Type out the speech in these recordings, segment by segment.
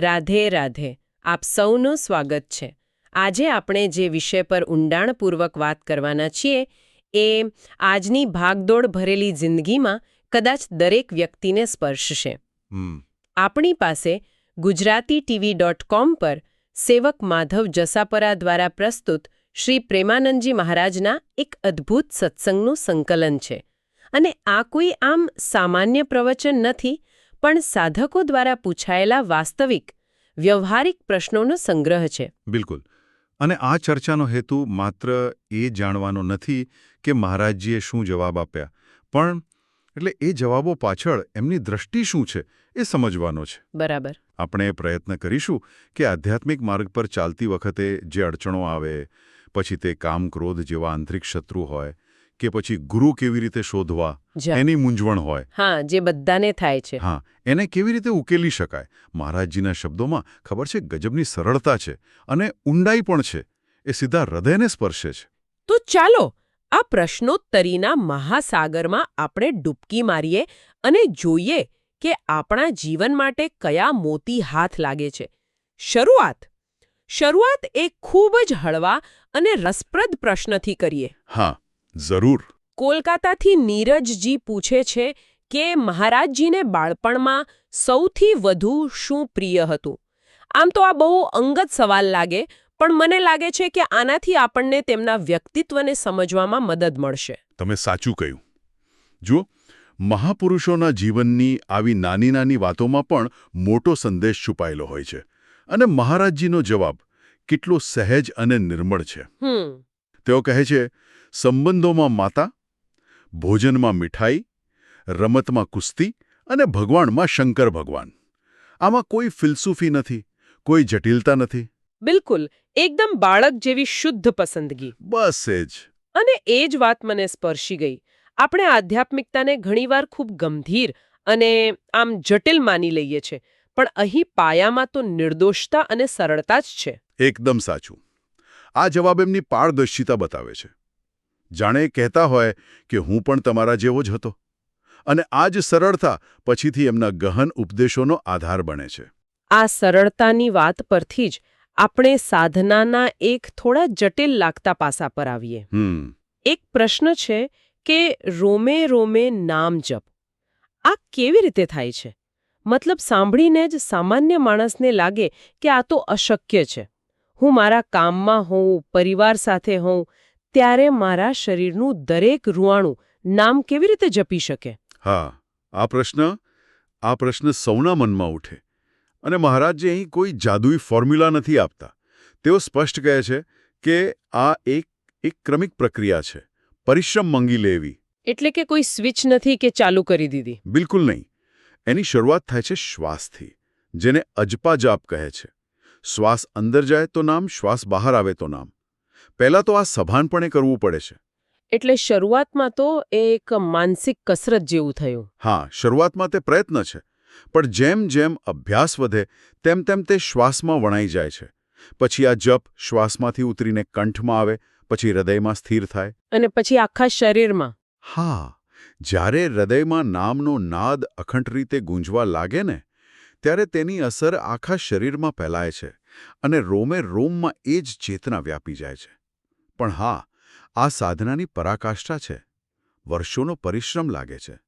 રાધે રાધે. આપ સૌનું સ્વાગત છે. આજે આપણે જે વિષય પર ઊંડાણપૂર્વક વાત કરવાના છીએ એ આજની ભાગદોડ ભરેલી જિંદગીમાં કદાચ દરેક વ્યક્તિને સ્પર્શશે. આપણી પાસે ગુજરાતી ટીવી ડોટ કોમ પર સેવક માધવ જસાપરા દ્વારા પ્રસ્તુત શ્રી પ્રેમાનંદજી મહારાજના એક અદ્ભુત સત્સંગનું સંકલન છે. અને આ કોઈ આમ સામાન્ય પ્રવચન નથી પણ સાધકો દ્વારા પૂછાયેલા વાસ્તવિક વ્યવહારિક પ્રશ્નોનો સંગ્રહ છે. બિલકુલ. અને આ ચર્ચાનો હેતુ માત્ર એ જાણવાનો નથી કે મહારાજજીએ શું જવાબ આપ્યા. પણ એટલે એ જવાબો પાછળ એમની દ્રષ્ટિ શું છે એ સમજવાનો છે. બરાબર. આપણે પ્રયત્ન કરીશું કે આધ્યાત્મિક માર્ગ પર ચાલતી વખતે જે અડચણો આવે પછી તે કામ ક્રોધ જેવા આંતરિક શત્રુ હોય કે પછી ગુરુ કેવી રીતે શોધવા. એની મૂંઝવણ હોય. હા જે બધાને થાય છે. હા એને કેવી રીતે ઉકેલી શકાય? મહારાજજીના શબ્દોમાં ખબર છે ગજબની સરળતા છે અને ઊંડાઈ પણ છે. એ સીધા હૃદયને સ્પર્શે છે. તો ચાલો આ પ્રશ્નોત્તરીના મહાસાગરમાં આપણે ડૂબકી મારીએ અને જોઈએ કે આપણા જીવન માટે કયા મોતી હાથ લાગે છે. શરૂઆત. શરૂઆત એ ખૂબ જ હળવા અને રસપ્રદ પ્રશ્નથી કરીએ. હા. જરૂર. કોલકાતાથી નીરજજી પૂછે છે કે મહારાજજીને બાળપણમાં સૌથી વધુ શું પ્રિય હતું? આમ તો આ બહુ અંગત સવાલ લાગે પણ મને લાગે છે કે આનાથી આપણને તેમના વ્યક્તિત્વને સમજવામાં મદદ મળશે. તમે સાચું કહ્યું. જુઓ મહાપુરુષોના જીવનની આવી નાની નાની વાતોમાં પણ મોટો સંદેશ છુપાયેલો હોય છે. અને મહારાજજીનો જવાબ કેટલો સહેજ અને નિર્મળ છે. હમ. તેઓ કહે છે સંબંધોમાં માતા ભોજનમાં મીઠાઈ રમતમાં કુસ્તી અને ભગવાનમાં શંકર ભગવાન. આમાં કોઈ ફિલસૂફી નથી કોઈ જટિલતા નથી. બિલકુલ એકદમ બાળક જેવી શુદ્ધ પસંદગી. બસ એ જ. અને એ જ વાત મને સ્પર્શી ગઈ. આપણે આધ્યાત્મિકતાને ઘણીવાર ખૂબ ગંભીર અને આમ જટિલ માની લઈએ છે પણ અહીં પાયામાં તો નિર્દોષતા અને સરળતા જ છે. એકદમ સાચું. આ જવાબ એમની પારદર્શિતા બતાવે છે. જાણે કહેતા હોય કે હું પણ તમારા જેવો જ હતો. અને આ જ સરળતા પછીથી એમના ગહન ઉપદેશોનો આધાર બને છે. આ સરળતાની વાત પરથી જ આપણે સાધનાના એક થોડા જટિલ લાગતા પાસા પર આવીએ. એક પ્રશ્ન છે કે રોમે રોમે નામ જપ. આ કેવી રીતે થાય છે? મતલબ સાંભળીને જ સામાન્ય માણસને લાગે કે આ તો અશક્ય છે. હું મારા કામમાં હોઉં પરિવાર સાથે હોઉં ત્યારે મારા શરીરનું દરેક રૂવાણું નામ કેવી રીતે જપી શકે? હા આ પ્રશ્ન આ પ્રશ્ન સૌના મનમાં ઉઠે. અને મહારાજજી અહીં કોઈ જાદુઈ ફોર્મ્યુલા નથી આપતા. તેઓ સ્પષ્ટ કહે છે કે આ એક એક ક્રમિક પ્રક્રિયા છે. પરિશ્રમ મંગી લેવી. એટલે કે કોઈ સ્વિચ નથી કે ચાલુ કરી દીધી? બિલકુલ નહીં. એની શરૂઆત થાય છે શ્વાસથી જેને અજપા જાપ કહે છે. શ્વાસ અંદર જાય તો નામ શ્વાસ બહાર આવે તો નામ. પહેલાં તો આ સભાનપણે કરવું પડે છે. એટલે શરૂઆતમાં તો એ એક માનસિક કસરત જેવું થયું. હા શરૂઆતમાં તે પ્રયત્ન છે પણ જેમ જેમ અભ્યાસ વધે તેમ તેમ તે શ્વાસમાં વણાઈ જાય છે. પછી આ જપ શ્વાસમાંથી ઉતરીને કંઠમાં આવે પછી હૃદયમાં સ્થિર થાય. અને પછી આખા શરીરમાં. હા જ્યારે હૃદયમાં નામનો નાદ અખંડ રીતે ગુંજવા લાગે ને ત્યારે તેની અસર આખા શરીરમાં ફેલાય છે અને રોમે રોમમાં એ જ ચેતના વ્યાપી જાય છે. પણ હા આ સાધનાની પરાકાષ્ઠા છે. વર્ષોનો પરિશ્રમ લાગે છે.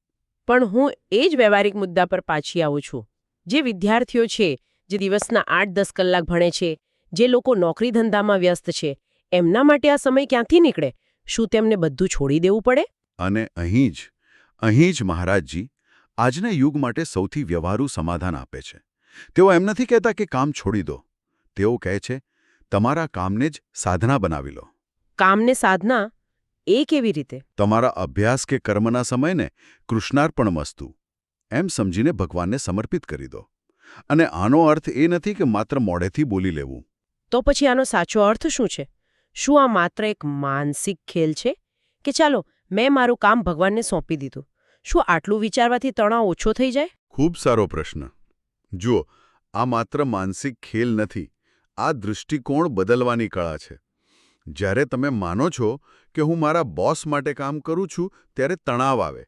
પણ હું એ જ વ્યવહારિક મુદ્દા પર પાછી આવું છું. જે વિદ્યાર્થીઓ છે જે દિવસના આઠ દસ કલાક ભણે છે જે લોકો નોકરી ધંધામાં વ્યસ્ત છે એમના માટે આ સમય ક્યાંથી નીકળે? શું તેમને બધું છોડી દેવું પડે? અને અહીં જ અહીં જ મહારાજજી આજના યુગ માટે સૌથી વ્યવહારુ સમાધાન આપે છે. તેઓ એમ નથી કહેતા કે કામ છોડી દો. તેઓ કહે છે તમારા કામને જ સાધના બનાવી લો. કામને સાધના એ કેવી રીતે? તમારા અભ્યાસ કે કર્મના સમયને કૃષ્ણાર્પણ વસ્તુ એમ સમજીને ભગવાનને સમર્પિત કરી દો. અને આનો અર્થ એ નથી કે માત્ર મોઢેથી બોલી લેવું. તો પછી આનો સાચો અર્થ શું છે? શું આ માત્ર એક માનસિક ખેલ છે? કે ચાલો મેં મારું કામ ભગવાનને સોંપી દીધું. શું આટલું વિચારવાથી તણાવ ઓછો થઈ જાય? ખૂબ સારો પ્રશ્ન. જુઓ આ માત્ર માનસિક ખેલ નથી. આ દૃષ્ટિકોણ બદલવાની કળા છે. જ્યારે તમે માનો છો કે હું મારા બોસ માટે કામ કરું છું ત્યારે તણાવ આવે.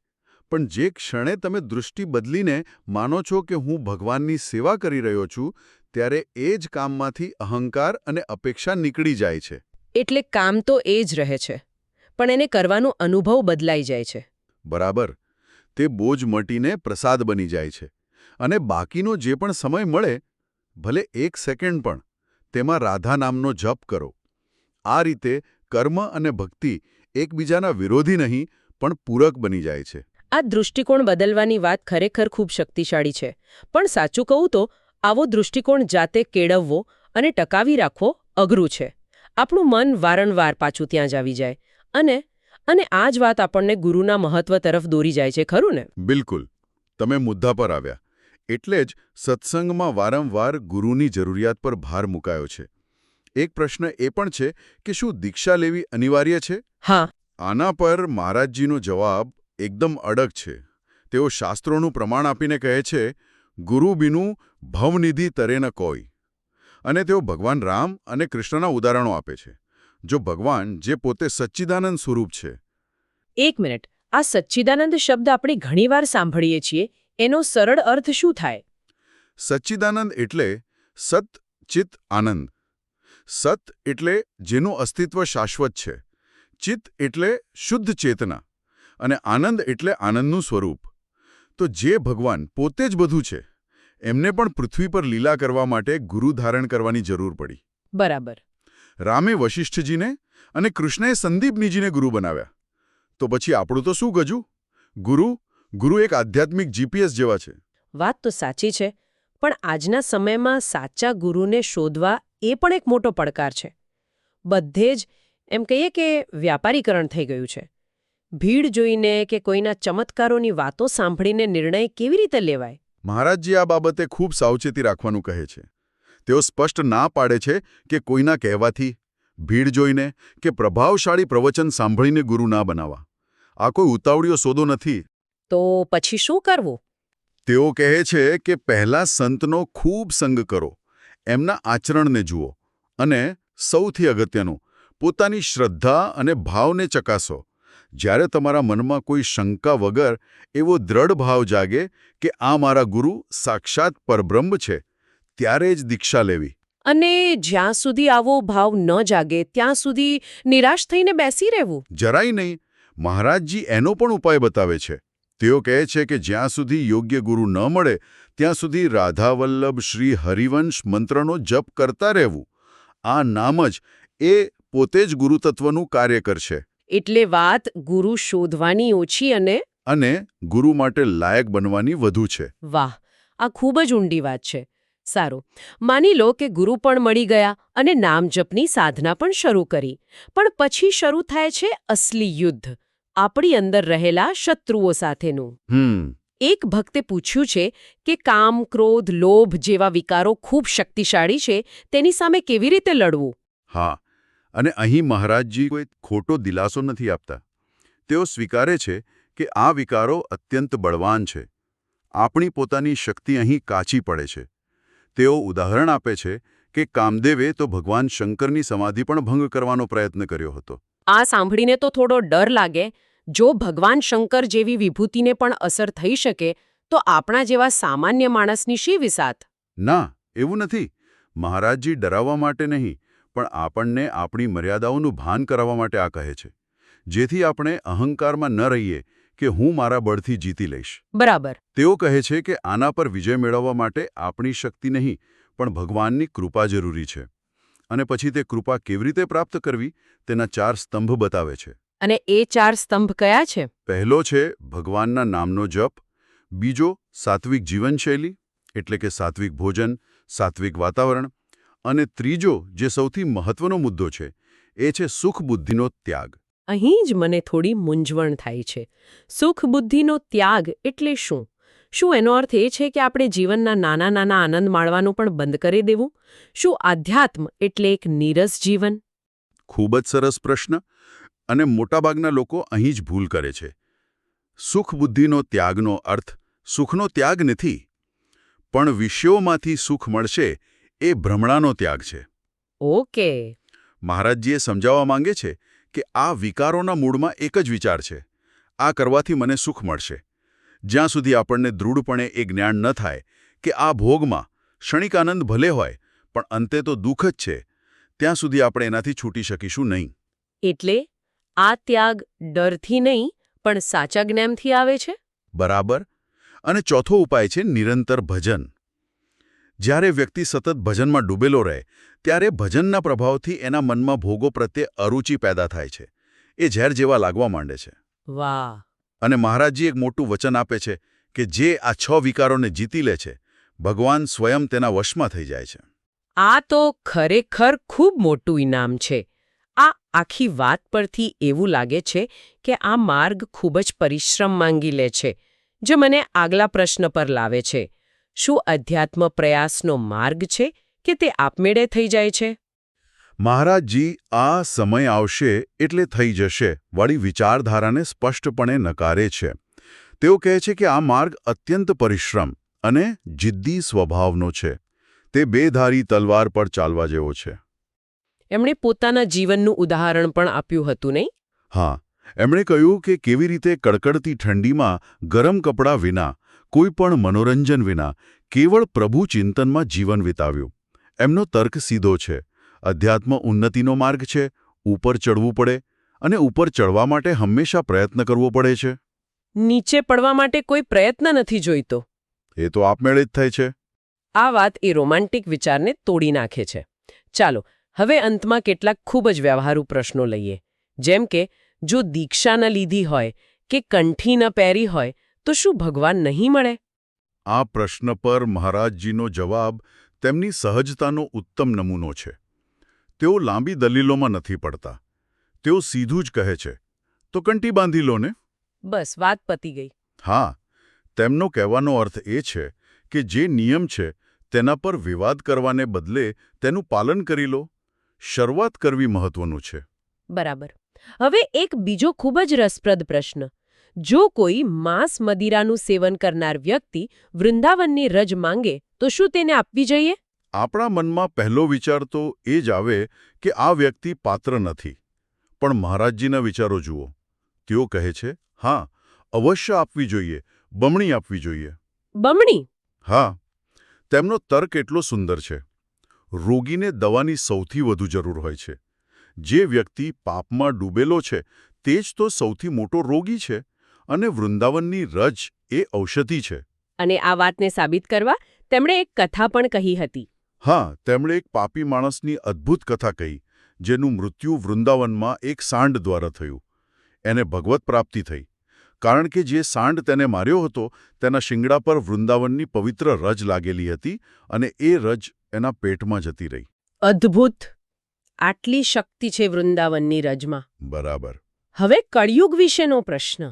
પણ જે ક્ષણે તમે દૃષ્ટિ બદલીને માનો છો કે હું ભગવાનની સેવા કરી રહ્યો છું ત્યારે એ જ કામમાંથી અહંકાર અને અપેક્ષા નીકળી જાય છે. એટલે કામ તો એ જ રહે છે પણ એને કરવાનો અનુભવ બદલાઈ જાય છે. બરાબર. તે બોજ મટીને પ્રસાદ બની જાય છે. અને બાકીનો જે પણ સમય મળે ભલે એક સેકન્ડ પણ તેમાં રાધા નામનો જપ કરો. આ રીતે કર્મ અને ભક્તિ એકબીજાના વિરોધી નહીં પણ પૂરક બની જાય છે. આ દૃષ્ટિકોણ બદલવાની વાત ખરેખર ખૂબ શક્તિશાળી છે. પણ સાચું કહું તો આવો દૃષ્ટિકોણ જાતે કેળવવો અને ટકાવી રાખવો અઘરું છે. આપણું મન વારંવાર પાછું ત્યાં જ આવી જાય. અને અને આ જ વાત આપણને ગુરુના મહત્વ તરફ દોરી જાય છે ખરું ને? બિલકુલ. તમે મુદ્દા પર આવ્યા. એટલે જ સત્સંગમાં વારંવાર ગુરુની જરૂરિયાત પર ભાર મુકાયો છે. એક પ્રશ્ન એ પણ છે કે શું દીક્ષા લેવી અનિવાર્ય છે? હા. આના પર મહારાજજીનો જવાબ એકદમ અડગ છે. તેઓ શાસ્ત્રોનું પ્રમાણ આપીને કહે છે ગુરુ બીનું ભવનિધિ તરે ન કોઈ. અને તેઓ ભગવાન રામ અને કૃષ્ણના ઉદાહરણો આપે છે. જો ભગવાન જે પોતે સચ્ચિદાનંદ સ્વરૂપ છે. એક મિનિટ. આ સચ્ચિદાનંદ શબ્દ આપણે ઘણીવાર સાંભળીએ છીએ. એનો સરળ અર્થ શું થાય? સચ્ચિદાનંદ એટલે સત ચિત આનંદ. સત એટલે જેનું અસ્તિત્વ શાશ્વત છે ચિત્ત એટલે શુદ્ધ ચેતના અને આનંદ એટલે આનંદનું સ્વરૂપ. તો જે ભગવાન પોતે જ બધું છે એમને પણ પૃથ્વી પર લીલા કરવા માટે ગુરુ ધારણ કરવાની જરૂર પડી. બરાબર. રામે વશિષ્ઠજીને અને કૃષ્ણએ સંદીપનીજીને ગુરુ બનાવ્યા. તો પછી આપણું તો શું ગજું? ગુરુ ગુરુ એક આધ્યાત્મિક જીપીએસ જેવા છે. વાત તો સાચી છે પણ આજના સમયમાં સાચા ગુરુને શોધવા એ પણ એક મોટો પડકાર છે. બધે જ એમ કહીએ કે વ્યાપારીકરણ થઈ ગયું છે. ભીડ જોઈને કે કોઈના ચમત્કારોની વાતો સાંભળીને નિર્ણય કેવી રીતે લેવાય? મહારાજજી આ બાબતે ખૂબ સાવચેતી રાખવાનું કહે છે. તેઓ સ્પષ્ટ ના પાડે છે કે કોઈના કહેવાથી ભીડ જોઈને કે પ્રભાવશાળી પ્રવચન સાંભળીને ગુરુ ના બનાવવા. આ કોઈ ઉતાવળિયો સોદો નથી. તો પછી શું કરવું? તેઓ કહે છે કે પહેલા સંતનો ખૂબ સંગ કરો. એમના આચરણને જુઓ અને સૌથી અગત્યનું પોતાની શ્રદ્ધા અને ભાવને ચકાસો. જ્યારે તમારા મનમાં કોઈ શંકા વગર એવો દ્રઢ ભાવ જાગે કે આ મારા ગુરુ સાક્ષાત પરબ્રહ્મ છે ત્યારે જ દીક્ષા લેવી. અને જ્યાં સુધી આવો ભાવ ન જાગે ત્યાં સુધી નિરાશ થઈને બેસી રહેવું? જરાય નહીં મહારાજજી એનો પણ ઉપાય બતાવે છે. તેઓ કહે છે કે જ્યાં સુધી યોગ્ય ગુરુ ન મળે ત્યાં સુધી રાધાવલ્લભ શ્રી હરિવંશ મંત્રનો જપ કરતા રહેવું. આ નામ જ એ પોતે જ ગુરુતત્વનું કાર્ય કરશે. એટલે વાત ગુરુ શોધવાની ઓછી અને અને ગુરુ માટે લાયક બનવાની વધુ છે. વાહ આ ખૂબ જ ઊંડી વાત છે. સારું માની લો કે ગુરુ પણ મળી ગયા અને નામ જપની સાધના પણ શરૂ કરી. પણ પછી શરૂ થાય છે અસલી યુદ્ધ. આપણી અંદર રહેલા શત્રુઓ સાથેનું. હમ. એક ભક્તે પૂછ્યું છે કે કામ ક્રોધ લોભ જેવા વિકારો ખૂબ શક્તિશાળી છે તેની સામે કેવી રીતે લડવું? હા અને અહીં મહારાજજી કોઈ ખોટો દિલાસો નથી આપતા. તેઓ સ્વીકારે છે કે આ વિકારો અત્યંત બળવાન છે. આપણી પોતાની શક્તિ અહીં કાચી પડે છે. તેઓ ઉદાહરણ આપે છે કે કામદેવે તો ભગવાન શંકરની સમાધિ પણ ભંગ કરવાનો પ્રયત્ન કર્યો હતો. આ સાંભળીને તો થોડો ડર લાગે. જો ભગવાન શંકર જેવી વિભૂતિને પણ અસર થઈ શકે તો આપણા જેવા સામાન્ય માણસની શી વિસાત? ના એવું નથી. મહારાજજી ડરાવવા માટે નહીં પણ આપણને આપણી મર્યાદાઓનું ભાન કરાવવા માટે આ કહે છે. જેથી આપણે અહંકારમાં ન રહીએ કે હું મારા બળથી જીતી લઈશ. બરાબર. તેઓ કહે છે કે આના પર વિજય મેળવવા માટે આપણી શક્તિ નહીં પણ ભગવાનની કૃપા જરૂરી છે. અને પછી તે કૃપા કેવી રીતે પ્રાપ્ત કરવી તેના ચાર સ્તંભ બતાવે છે. અને એ ચાર સ્તંભ કયા છે? પહેલો છે ભગવાનના નામનો જપ બીજો સાત્વિક જીવનશૈલી એટલે કે સાત્વિક ભોજન સાત્વિક વાતાવરણ અને ત્રીજો જે સૌથી મહત્વનો મુદ્દો છે એ છે સુખ બુદ્ધિનો ત્યાગ. અહીં જ મને થોડી મૂંઝવણ થાય છે. સુખ બુદ્ધિનો ત્યાગ એટલે શું? શું એનો અર્થ એ છે કે આપણે જીવનના નાના નાના આનંદ માણવાનું પણ બંધ કરી દેવું? શું આધ્યાત્મ એટલે એક નીરસ જીવન? ખૂબ જ સરસ પ્રશ્ન અને મોટાભાગના લોકો અહીં જ ભૂલ કરે છે. સુખ બુદ્ધિનો ત્યાગનો અર્થ સુખનો ત્યાગ નથી પણ વિષયોમાંથી સુખ મળશે એ ભ્રમણાનો ત્યાગ છે. ઓકે. મહારાજજીએ સમજાવવા માંગે છે કે આ વિકારોના મૂળમાં એક જ વિચાર છે આ કરવાથી મને સુખ મળશે. જ્યાં સુધી આપણને દૃઢપણે એ જ્ઞાન ન થાય કે આ ભોગમાં ક્ષણિક આનંદ ભલે હોય પણ અંતે તો દુઃખ જ છે ત્યાં સુધી આપણે એનાથી છૂટી શકીશું નહીં. એટલે આ ત્યાગ ડરથી નહીં પણ સાચા જ્ઞાનથી આવે છે? બરાબર. અને ચોથો ઉપાય છે નિરંતર ભજન. જ્યારે વ્યક્તિ સતત ભજનમાં ડૂબેલો રહે ત્યારે ભજનના પ્રભાવથી એના મનમાં ભોગો પ્રત્યે અરુચિ પેદા થાય છે. એ ઝેર જેવા લાગવા માંડે છે. વાહ. અને મહારાજજી એક મોટું વચન આપે છે કે જે આ છ વિકારોને જીતી લે છે, ભગવાન સ્વયં તેના વશમાં થઈ જાય છે. આ તો ખરેખર ખૂબ મોટું ઇનામ છે. આ આખી વાત પરથી એવું લાગે છે કે આ માર્ગ ખૂબ જ પરિશ્રમ માંગી લે છે, જે મને આગલા પ્રશ્ન પર લાવે છે. શું અધ્યાત્મ પ્રયાસનો માર્ગ છે કે તે આપમેળે થઈ જાય છે? મહારાજજી આ સમય આવશે એટલે થઈ જશે વાળી વિચારધારાને સ્પષ્ટપણે નકારે છે. તેઓ કહે છે કે આ માર્ગ અત્યંત પરિશ્રમ અને જિદ્દી સ્વભાવનો છે. તે બેધારી તલવાર પર ચાલવા જેવો છે. એમણે પોતાના જીવનનું ઉદાહરણ પણ આપ્યું હતું નહીં? હા એમણે કહ્યું કે કેવી રીતે કડકડતી ઠંડીમાં ગરમ કપડાં વિના કોઈ પણ મનોરંજન વિના કેવળ પ્રભુ ચિંતનમાં જીવન વિતાવ્યું. એમનો તર્ક સીધો છે. અધ્યાત્મ ઉન્નતિનો માર્ગ છે ઉપર ચડવું પડે અને ઉપર ચડવા માટે હંમેશા પ્રયત્ન કરવો પડે છે. નીચે પડવા માટે કોઈ પ્રયત્ન નથી જોઈતો. એ તો આપમેળે જ થાય છે. આ વાત એ રોમાન્ટિક વિચારને તોડી નાખે છે. ચાલો હવે અંતમાં કેટલાક ખૂબ જ વ્યવહારુ પ્રશ્નો લઈએ. જેમ કે જો દીક્ષા ન લીધી હોય કે કંઠી ન પહેરી હોય તો શું ભગવાન નહીં મળે? આ પ્રશ્ન પર મહારાજજીનો જવાબ તેમની સહજતાનો ઉત્તમ નમૂનો છે. તેઓ લાંબી દલીલોમાં નથી પડતા. તેઓ સીધું જ કહે છે તો કંટી બાંધી લો ને. બસ વાત પતી ગઈ. હા તેમનો કહેવાનો અર્થ એ છે કે જે નિયમ છે તેના પર વિવાદ કરવાને બદલે તેનું પાલન કરી લો. શરૂઆત કરવી મહત્વનું છે. બરાબર. હવે એક બીજો ખૂબ જ રસપ્રદ પ્રશ્ન. જો કોઈ માંસ મદિરાનું સેવન કરનાર વ્યક્તિ વૃંદાવનની રજ માંગે તો શું તેને આપવી જોઈએ? આપણા મનમાં પહેલો વિચાર તો એ જ આવે કે આ વ્યક્તિ પાત્ર નથી. પણ મહારાજજીના વિચારો જુઓ. તેઓ કહે છે હા અવશ્ય આપવી જોઈએ બમણી આપવી જોઈએ. બમણી? હા. તેમનો તર્ક એટલો સુંદર છે. રોગીને દવાની સૌથી વધુ જરૂર હોય છે. જે વ્યક્તિ પાપમાં ડૂબેલો છે તે જ તો સૌથી મોટો રોગી છે અને વૃંદાવનની રજ એ ઔષધિ છે. અને આ વાતને સાબિત કરવા તેમણે એક કથા પણ કહી હતી. હા તેમણે એક પાપી માણસની અદ્ભુત કથા કહી જેનું મૃત્યુ વૃંદાવનમાં એક સાંડ દ્વારા થયું. એને ભગવત પ્રાપ્તિ થઈ. કારણ કે જે સાંડ તેને માર્યો હતો તેના શિંગડા પર વૃંદાવનની પવિત્ર રજ લાગેલી હતી અને એ રજ એના પેટમાં જતી રહી. અદ્ભુત! આટલી શક્તિ છે વૃંદાવનની રજમાં. બરાબર. હવે કળિયુગ વિશેનો પ્રશ્ન.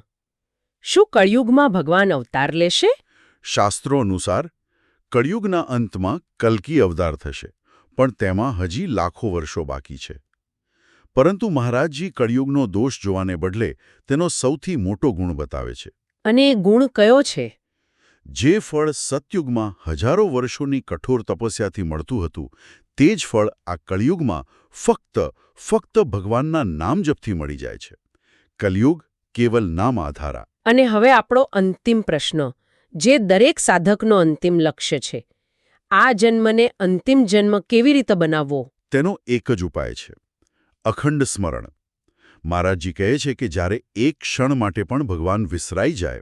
શું કળિયુગમાં ભગવાન અવતાર લેશે? શાસ્ત્રો અનુસાર કળિયુગના અંતમાં કલ્કી અવતાર થશે પણ તેમાં હજી લાખો વર્ષો બાકી છે. પરંતુ મહારાજજી કળિયુગનો દોષ જોવાને બદલે તેનો સૌથી મોટો ગુણ બતાવે છે. અને એ ગુણ કયો છે? જે ફળ સતયુગમાં હજારો વર્ષોની કઠોર તપસ્યાથી મળતું હતું તે જ ફળ આ કળિયુગમાં ફક્ત ફક્ત ભગવાનના નામ જપથી મળી જાય છે. કલયુગ કેવલ નામ આધારા. અને હવે આપણો અંતિમ પ્રશ્ન. જે દરેક સાધકનો અંતિમ લક્ષ્ય છે. આ જન્મને અંતિમ જન્મ કેવી રીતે બનાવવો? તેનો એક જ ઉપાય છે. અખંડ સ્મરણ. મહારાજજી કહે છે કે જ્યારે એક ક્ષણ માટે પણ ભગવાન વિસરાઈ જાય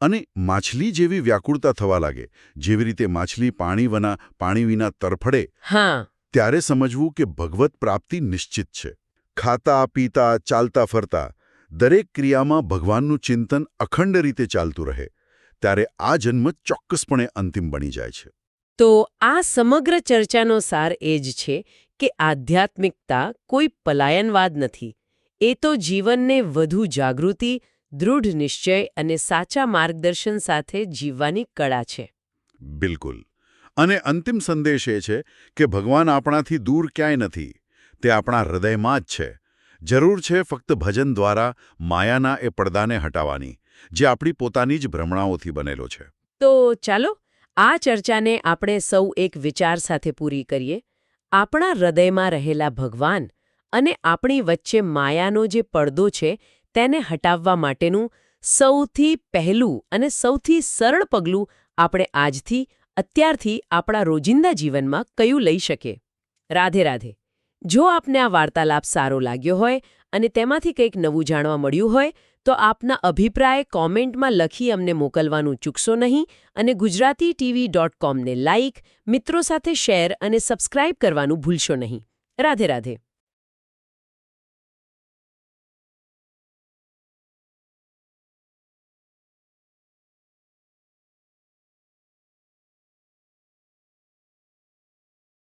અને માછલી જેવી વ્યાકુળતા થવા લાગે જેવી રીતે માછલી પાણી વના પાણી વિના તરફડે હા. ત્યારે સમજવું કે ભગવત પ્રાપ્તિ નિશ્ચિત છે. ખાતા પીતા ચાલતા ફરતા દરેક ક્રિયામાં ભગવાનનું ચિંતન અખંડ રીતે ચાલતું રહે. ત્યારે આ જન્મ ચોક્કસપણે અંતિમ બની જાય છે. તો આ સમગ્ર ચર્ચાનો સાર એ જ છે કે આધ્યાત્મિકતા કોઈ પલાયનવાદ નથી. એ તો જીવનને વધુ જાગૃતિ દૃઢ નિશ્ચય અને સાચા માર્ગદર્શન સાથે જીવવાની કળા છે. બિલકુલ. અને અંતિમ સંદેશ એ છે કે ભગવાન આપણાથી દૂર ક્યાંય નથી. તે આપણા હૃદયમાં જ છે. જરૂર છે ફક્ત ભજન દ્વારા માયાના એ પડદાને હટાવવાની જે આપણી પોતાની જ ભ્રમણાઓથી બનેલો છે. તો ચાલો, આ ચર્ચાને આપણે સૌ એક વિચાર સાથે પૂરી કરીએ. આપણા હૃદયમાં રહેલા ભગવાન અને આપણી વચ્ચે માયાનો જે પડદો છે, તેને હટાવવા માટેનું સૌથી પહેલું અને સૌથી સરળ પગલું આપણે આજથી, અત્યારથી આપણા રોજિંદા જીવનમાં કયું લઈ શકે રાધે રાધે. જો આપને આ વાર્તાલાપ સારો લાગ્યો હોય અને તેમાંથી કંઈક નવું જાણવા મળ્યું હોય તો આપના અભિપ્રાય કોમેન્ટમાં લખી અમને મોકલવાનું ચૂકશો નહીં અને ગુજરાતી ટીવી ડોટ કોમને લાઇક મિત્રો સાથે શેર અને સબસ્ક્રાઇબ કરવાનું ભૂલશો નહીં. રાધે રાધે.